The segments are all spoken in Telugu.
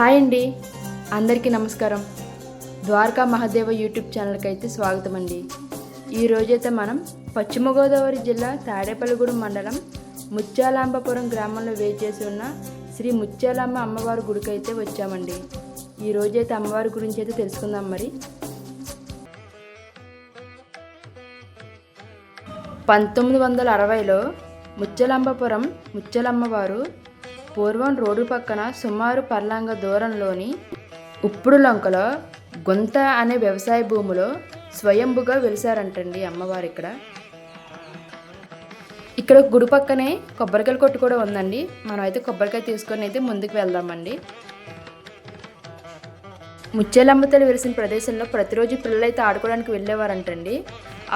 హాయ్ అండి. అందరికీ నమస్కారం. ద్వారకా మహాదేవ యూట్యూబ్ ఛానల్కి అయితే స్వాగతం అండి ఈ రోజైతే మనం పశ్చిమ గోదావరి జిల్లా తాడేపల్లిగూడెం మండలం ముత్యాలాంబపురం గ్రామంలో వేచేసి ఉన్న శ్రీ ముత్యాలాంబ అమ్మవారి గుడికి అయితే వచ్చామండి. ఈ రోజైతే అమ్మవారి గురించి అయితే తెలుసుకుందాం మరి. పంతొమ్మిది వందల అరవైలో ముచ్చలంబపురం ముచ్చలమ్మవారు పూర్వం రోడ్డు పక్కన సుమారు పర్లాంగ దూరంలోని ఉప్పుడు లంకలో గుంత అనే వ్యవసాయ భూమిలో స్వయంభుగా వెలిసారంటండి అమ్మవారు ఇక్కడ. ఇక్కడ గుడి పక్కనే కొబ్బరికాయల కొట్టు కూడా ఉందండి. మనం అయితే కొబ్బరికాయ తీసుకొని అయితే ముందుకు వెళ్దామండి. ముచ్చేలమ్మతలు వెలిసిన ప్రదేశంలో ప్రతిరోజు పిల్లలైతే ఆడుకోవడానికి వెళ్ళేవారంటండి.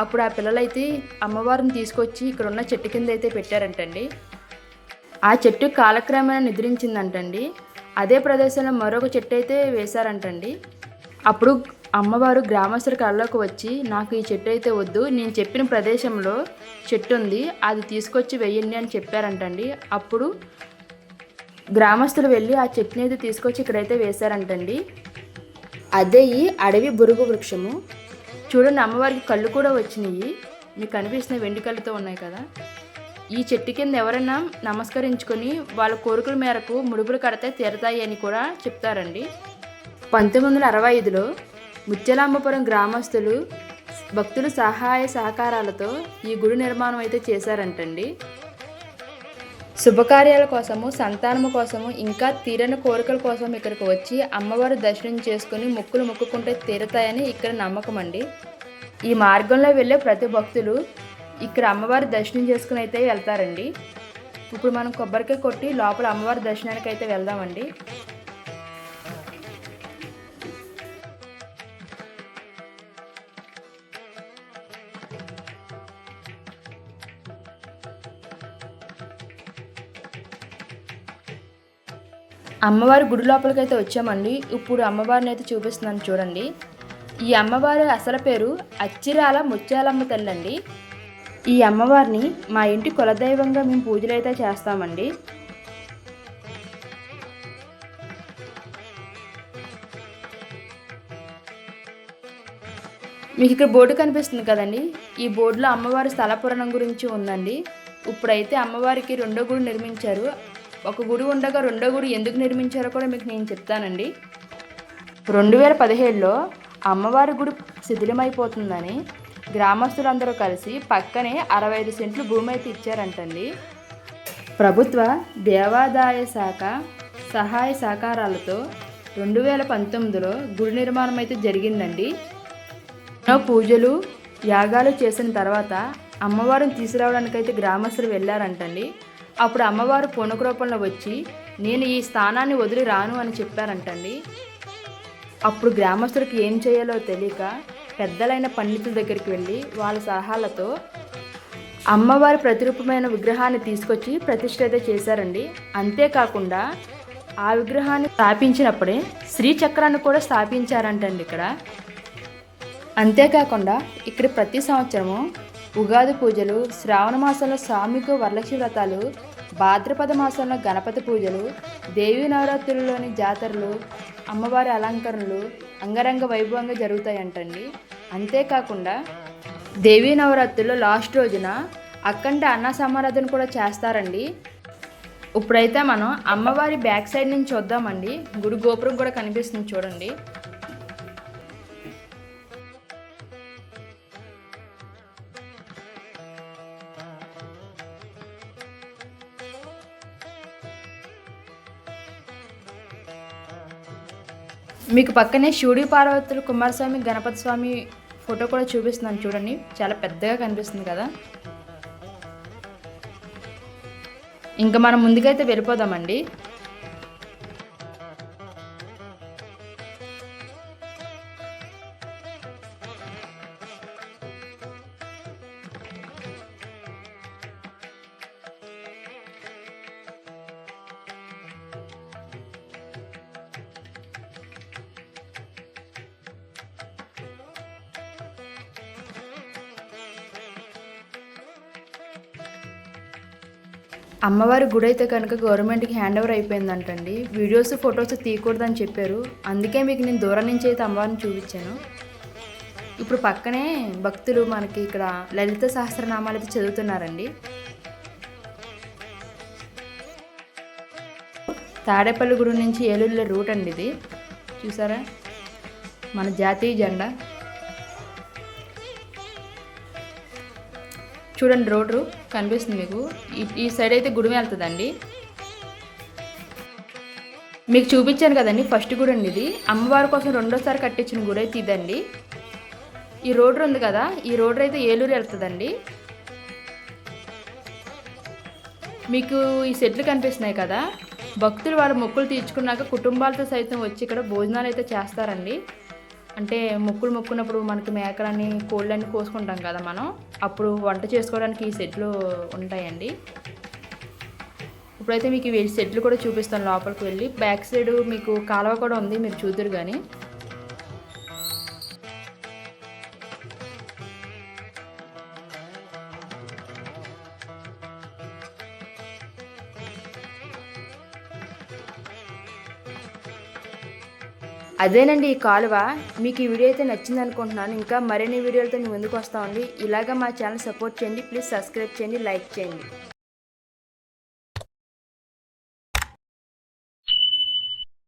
అప్పుడు ఆ పిల్లలైతే అమ్మవారిని తీసుకొచ్చి ఇక్కడ ఉన్న చెట్టు కింద అయితే పెట్టారంటండి. ఆ చెట్టు కాలక్రమేణా నిద్రించిందంటండి. అదే ప్రదేశంలో మరొక చెట్టు అయితే వేశారంటండి. అప్పుడు అమ్మవారు గ్రామస్తుల కళ్ళలోకి వచ్చి నాకు ఈ చెట్టు అయితే వద్దు నేను చెప్పిన ప్రదేశంలో చెట్టు ఉంది అది తీసుకొచ్చి వెయ్యండి అని చెప్పారంటండి. అప్పుడు గ్రామస్తులు వెళ్ళి ఆ చెట్టుని అయితే తీసుకొచ్చి ఇక్కడైతే వేశారంటండి. అదే ఈ అడవి బురుగు వృక్షము. చూడండి అమ్మవారికి కళ్ళు కూడా వచ్చినాయి. మీకు కనిపిస్తున్న వెండి కళ్ళుతో ఉన్నాయి కదా. ఈ చెట్టు కింద ఎవరైనా నమస్కరించుకొని వాళ్ళ కోరికల మేరకు ముడుపులు కడితే తీరతాయి అని కూడా చెప్తారండి. పంతొమ్మిది వందల అరవై ఐదులో ముత్యలాంబపురం గ్రామస్తులు భక్తుల సహాయ సహకారాలతో ఈ గుడి నిర్మాణం అయితే చేశారంటండి. శుభకార్యాల కోసము సంతానము కోసము ఇంకా తీరని కోరికల కోసం ఇక్కడికి వచ్చి అమ్మవారి దర్శనం చేసుకుని మొక్కులు మొక్కుకుంటే తీరతాయని ఇక్కడ నమ్మకం అండి ఈ మార్గంలో వెళ్ళే ప్రతి భక్తులు ఇక్కడ అమ్మవారి దర్శనం చేసుకుని అయితే వెళ్తారండి. ఇప్పుడు మనం కొబ్బరికాయ కొట్టి లోపల అమ్మవారి దర్శనానికి అయితే వెళ్దామండి. అమ్మవారి గుడి లోపలికి అయితే వచ్చామండి. ఇప్పుడు అమ్మవారిని అయితే చూపిస్తున్నాను చూడండి. ఈ అమ్మవారి అసలు పేరు అచ్చిరాల ముత్యాలమ్మ తల్లి అండి ఈ అమ్మవారిని మా ఇంటి కులదైవంగా మేము పూజలైతే చేస్తామండి. మీకు ఇక్కడ బోర్డు కనిపిస్తుంది కదండి. ఈ బోర్డులో అమ్మవారి స్థల పురాణం గురించి ఉందండి. ఇప్పుడైతే అమ్మవారికి రెండో గుడి నిర్మించారు. ఒక గుడి ఉండగా రెండో గుడి ఎందుకు నిర్మించారో కూడా మీకు నేను చెప్తానండి. రెండు వేల పదిహేడులో అమ్మవారి గుడి శిథిలమైపోతుందని గ్రామస్తులందరూ కలిసి పక్కనే అరవై ఐదు సెంట్లు భూమి అయితే ఇచ్చారంటండి. ప్రభుత్వ దేవాదాయ శాఖ సహాయ సహకారాలతో రెండు వేల పంతొమ్మిదిలో గుడి నిర్మాణం అయితే జరిగిందండి. ఎన్నో పూజలు యాగాలు చేసిన తర్వాత అమ్మవారిని తీసుకురావడానికి అయితే గ్రామస్తులు వెళ్ళారంటండి. అప్పుడు అమ్మవారు పూనక రూపంలో వచ్చి నేను ఈ స్థానాన్ని వదిలి రాను అని చెప్పారంటండి. అప్పుడు గ్రామస్తులకు ఏం చేయాలో తెలియక పెద్దలైన పండితుల దగ్గరికి వెళ్ళి వాళ్ళ సలహాలతో అమ్మవారి ప్రతిరూపమైన విగ్రహాన్ని తీసుకొచ్చి ప్రతిష్ఠ అయితే చేశారండి. అంతేకాకుండా ఆ విగ్రహాన్ని స్థాపించినప్పుడే శ్రీచక్రాన్ని కూడా స్థాపించారంటండి ఇక్కడ. అంతేకాకుండా ఇక్కడ ప్రతి సంవత్సరము ఉగాది పూజలు శ్రావణ మాసంలో సామిక వరలక్ష్మి వ్రతాలు భాద్రపద మాసంలో గణపతి పూజలు దేవీ నవరాత్రులలోని జాతరలు అమ్మవారి అలంకరణలు అంగరంగ వైభవంగా జరుగుతాయంటండి. అంతేకాకుండా దేవీ నవరాత్రుల్లో లాస్ట్ రోజున అక్కంటే అన్న సమారాధన కూడా చేస్తారండి. ఇప్పుడైతే మనం అమ్మవారి బ్యాక్ సైడ్ నుంచి చూద్దామండి. గుడి గోపురం కూడా కనిపిస్తుంది చూడండి. మీకు పక్కనే శివుడి పార్వతులు కుమారస్వామి గణపతి స్వామి ఫోటో కూడా చూపిస్తున్నాను చూడండి. చాలా పెద్దగా కనిపిస్తుంది కదా. ఇంకా మనం ముందుకైతే వెళ్ళిపోదామండి. అమ్మవారి గుడి అయితే కనుక గవర్నమెంట్కి హ్యాండ్ ఓవర్ అయిపోయిందంటండి. వీడియోస్ ఫొటోస్ తీయకూడదని చెప్పారు. అందుకే మీకు నేను దూరం నుంచి అయితే అమ్మవారిని చూపించాను. ఇప్పుడు పక్కనే భక్తులు మనకి ఇక్కడ లలిత సహస్రనామాలు అయితే చదువుతున్నారండి. తాడేపల్లి గుడి నుంచి ఏలూరులో రూట్ అండి ఇది. చూసారా? మన జాతీయ జెండా. చూడండి రోడ్డు కనిపిస్తుంది మీకు. ఈ- ఈ సైడ్ అయితే గుడి వెళ్తుందండి. మీకు చూపించాను కదండి ఫస్ట్ గుడి అండి ఇది. అమ్మవారి కోసం రెండోసారి కట్టించిన గుడి అయితే ఇదండి. ఈ రోడ్డు ఉంది కదా ఈ రోడ్డు అయితే ఏలూరు వెళ్తుందండి. మీకు ఈ సెట్లు కనిపిస్తున్నాయి కదా భక్తులు వారి మొక్కులు తీర్చుకున్నాక కుటుంబాలతో సైతం వచ్చి ఇక్కడ భోజనాలు అయితే చేస్తారండి. అంటే మొక్కులు మొక్కున్నప్పుడు మనకి మేకలని కోళ్ళని కోసుకుంటాం కదా మనం. అప్పుడు వంట చేసుకోవడానికి ఈ సెట్లు ఉంటాయండి. ఇప్పుడైతే మీకు ఈ సెట్లు కూడా చూపిస్తాను లోపలికి వెళ్ళి. బ్యాక్ సైడ్ మీకు కాలువ కూడా ఉంది మీరు చూద్దరు కానీ అదేనండి ఈ కాలువ. మీకు ఈ వీడియో అయితే నచ్చింది అనుకుంటున్నాను ఇంకా మరిన్ని వీడియోలతో మీ ముందుకు వస్తామండి. ఇలాగ మా ఛానల్ సపోర్ట్ చేయండి. ప్లీజ్ సబ్స్క్రైబ్ చేయండి లైక్ చేయండి.